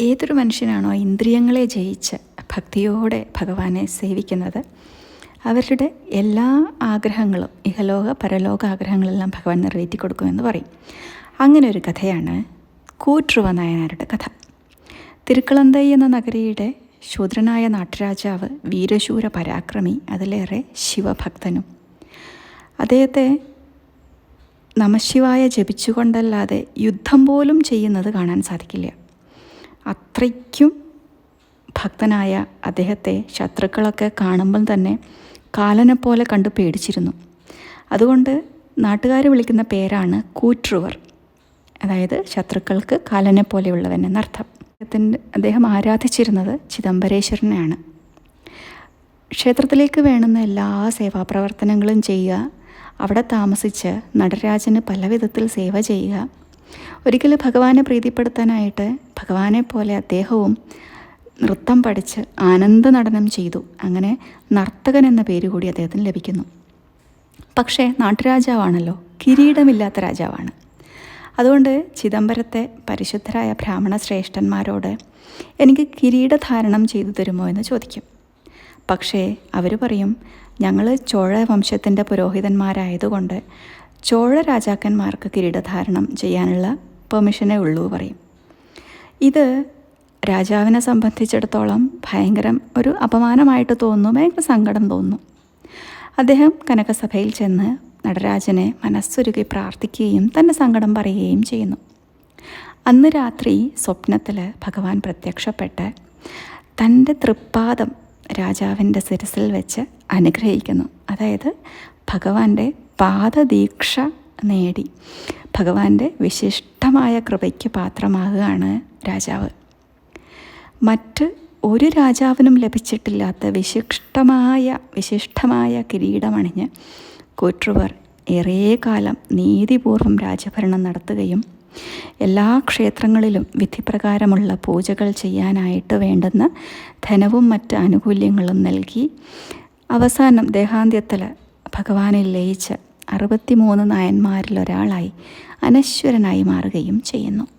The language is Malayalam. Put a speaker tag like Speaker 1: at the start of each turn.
Speaker 1: ഏതൊരു മനുഷ്യനാണോ ഇന്ദ്രിയങ്ങളെ ജയിച്ച് ഭക്തിയോടെ ഭഗവാനെ സേവിക്കുന്നത്? അവരുടെ എല്ലാ ആഗ്രഹങ്ങളും ഇഹലോക പരലോക ആഗ്രഹങ്ങളെല്ലാം ഭഗവാൻ നിറവേറ്റി കൊടുക്കുമെന്ന് പറയും. അങ്ങനെ ഒരു കഥയാണ് കൂറ്റുവ നായനാരുടെ കഥ. തിരുക്കളന്തൈ എന്ന നഗരിയുടെ ശൂദ്രനായ നാട്ടുരാജാവ് വീരശൂര പരാക്രമി അതിലേറെ ശിവഭക്തനും. അദ്ദേഹത്തെ നമശിവായ ജപിച്ചുകൊണ്ടല്ലാതെ യുദ്ധം പോലും ചെയ്യുന്നത് കാണാൻ സാധിക്കില്ല. അത്രയ്ക്കും ഭക്തനായ അദ്ദേഹത്തെ ശത്രുക്കളൊക്കെ കാണുമ്പോൾ തന്നെ കാലനെ പോലെ കണ്ടു പേടിച്ചിരുന്നു. അതുകൊണ്ട് നാട്ടുകാർ വിളിക്കുന്ന പേരാണ് കൂറ്റുവർ അതായത് ശത്രുക്കൾക്ക് കാലനെ പോലെയുള്ളവൻ എന്നർത്ഥം. അദ്ദേഹത്തിന്റെ അദ്ദേഹം ആരാധിച്ചിരുന്നത് ചിദംബരേശ്വരനെയാണ്. ക്ഷേത്രത്തിലേക്ക് വേണമെന്ന എല്ലാ സേവാപ്രവർത്തനങ്ങളും ചെയ്യുക അവിടെ താമസിച്ച് നടരാജന് പല വിധത്തിൽ സേവ ചെയ്യുക ഒരിക്കൽ ഭഗവാനെ പ്രീതിപ്പെടുത്താനായിട്ട് ഭഗവാനെ പോലെ അദ്ദേഹവും നൃത്തം പഠിച്ച് ആനന്ദ നടനം ചെയ്തു. അങ്ങനെ നർത്തകൻ എന്ന പേര് കൂടി അദ്ദേഹത്തിന് ലഭിക്കുന്നു. പക്ഷേ നാട്ടുരാജാവാണല്ലോ കിരീടമില്ലാത്ത രാജാവാണ്. അതുകൊണ്ട് ചിദംബരത്തെ പരിശുദ്ധരായ ബ്രാഹ്മണ ശ്രേഷ്ഠന്മാരോട് എനിക്ക് കിരീടധാരണം ചെയ്തു തരുമോ എന്ന് ചോദിക്കും. പക്ഷേ അവർ പറയും ഞങ്ങൾ ചോഴ വംശത്തിന്റെ പുരോഹിതന്മാരായതുകൊണ്ട് ചോഴ രാജാക്കന്മാർക്ക് കിരീടധാരണം ചെയ്യാനുള്ള പെർമിഷനേ ഉള്ളൂ പറയും. ഇത് രാജാവിനെ സംബന്ധിച്ചിടത്തോളം ഭയങ്കരം ഒരു അപമാനമായിട്ട് തോന്നുന്നു ഭയങ്കര സങ്കടം തോന്നുന്നു. അദ്ദേഹം കനകസഭയിൽ ചെന്ന് നടരാജനെ മനസ്സൊരുക്കി പ്രാർത്ഥിക്കുകയും തന്റെ സങ്കടം പറയുകയും ചെയ്യുന്നു. അന്ന് രാത്രി സ്വപ്നത്തിൽ ഭഗവാൻ പ്രത്യക്ഷപ്പെട്ട് തന്റെ തൃപ്പാദം രാജാവിന്റെ സിരസിൽ വെച്ച് അനുഗ്രഹിക്കുന്നു. അതായത് ഭഗവാന്റെ പാദദീക്ഷ നേടി. ഭഗവാന്റെ വിശിഷ്ടമായ കൃപയ്ക്ക് പാത്രമാകുകയാണ് രാജാവ്. മറ്റ് ഒരു രാജാവിനും ലഭിച്ചിട്ടില്ലാത്ത വിശിഷ്ടമായ വിശിഷ്ടമായ കിരീടമണിഞ്ഞ് കൂറ്റുവർ ഏറെ കാലം നീതിപൂർവം രാജഭരണം നടത്തുകയും എല്ലാ ക്ഷേത്രങ്ങളിലും വിധിപ്രകാരമുള്ള പൂജകൾ ചെയ്യാനായിട്ട് വേണ്ടുന്ന ധനവും മറ്റ് ആനുകൂല്യങ്ങളും നൽകി അവസാനം ദേഹാന്ത്യത്തിൽ ഭഗവാനെ ലയിച്ച് അറുപത്തിമൂന്ന് നായന്മാരിലൊരാളായി അനശ്വരനായി മാറുകയും ചെയ്യുന്നു.